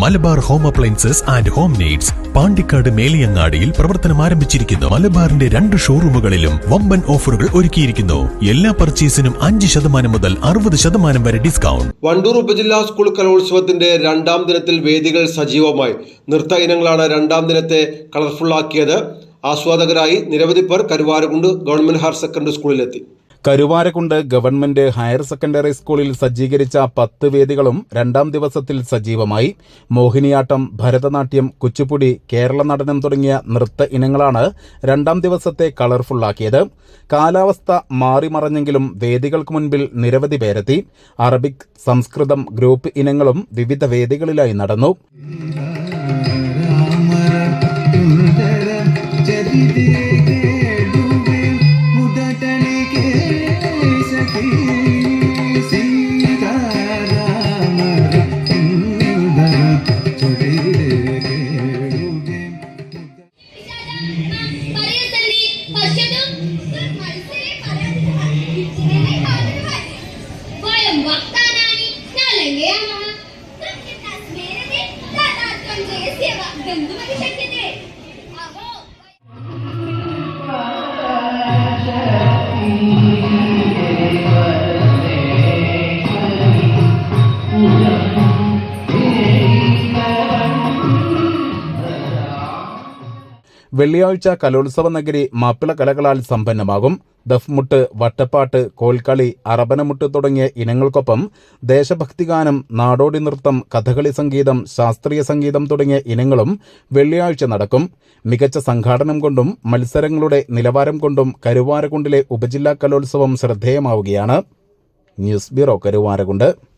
Malabar home appliances and home needs Pandikkad മേലിയങ്ങാടിയിൽ പ്രവർത്തനം ആരംഭിച്ചിരിക്കുന്നു. മലബാറിന്റെ രണ്ട് ഷോറൂമുകളിലും വമ്പൻ ഓഫറുകൾ ഒരുക്കിയിരിക്കുന്നു. എല്ലാ പർച്ചേസിനും അഞ്ച് ശതമാനം മുതൽ അറുപത് ശതമാനം വരെ ഡിസ്കൗണ്ട്. വണ്ടൂർ ഉപജില്ലാ സ്കൂൾ കലോത്സവത്തിന്റെ രണ്ടാം ദിനത്തിൽ വേദികൾ സജീവമായി. നൃത്ത ഇനങ്ങളാണ് രണ്ടാം ദിനത്തെ കളർഫുൾ ആക്കിയത് ആസ്വാദകരായി നിരവധി പേർ കരുവാരകുണ്ട് ഗവൺമെന്റ് ഹയർ സെക്കൻഡറി സ്കൂളിലെത്തി. കരുവാരക്കുണ്ട് ഗവൺമെന്റ് ഹയർ സെക്കൻഡറി സ്കൂളിൽ സജ്ജീകരിച്ച പത്ത് വേദികളും രണ്ടാം ദിവസത്തിൽ സജീവമായി. മോഹിനിയാട്ടം ഭരതനാട്യം കുച്ചിപ്പുടി കേരള നടനം തുടങ്ങിയ നൃത്ത ഇനങ്ങളാണ് രണ്ടാം ദിവസത്തെ കളർഫുള്ളാക്കിയത്. കാലാവസ്ഥ മാറിമറഞ്ഞെങ്കിലും വേദികൾക്ക് മുൻപിൽ നിരവധി പേരെത്തി. അറബിക് സംസ്കൃതം ഗ്രൂപ്പ് ഇനങ്ങളും വിവിധ വേദികളിലായി നടന്നു. വെള്ളിയാഴ്ച കലോത്സവ നഗരി മാപ്പിള കലകളാൽ സമ്പന്നമാകും. ദഫ്മുട്ട് വട്ടപ്പാട്ട് കോൽക്കളി അറബനമുട്ട് തുടങ്ങിയ ഇനങ്ങൾക്കൊപ്പം ദേശഭക്തിഗാനം നാടോടി നൃത്തം കഥകളി സംഗീതം ശാസ്ത്രീയ സംഗീതം തുടങ്ങിയ ഇനങ്ങളും വെള്ളിയാഴ്ച നടക്കും. മികച്ച സംഘാടനം കൊണ്ടും മത്സരങ്ങളുടെ നിലവാരം കൊണ്ടും കരുവാരകുണ്ടിലെ ഉപജില്ലാ കലോത്സവം ശ്രദ്ധേയമാവുകയാണ്. News bureau Karuvarakundu.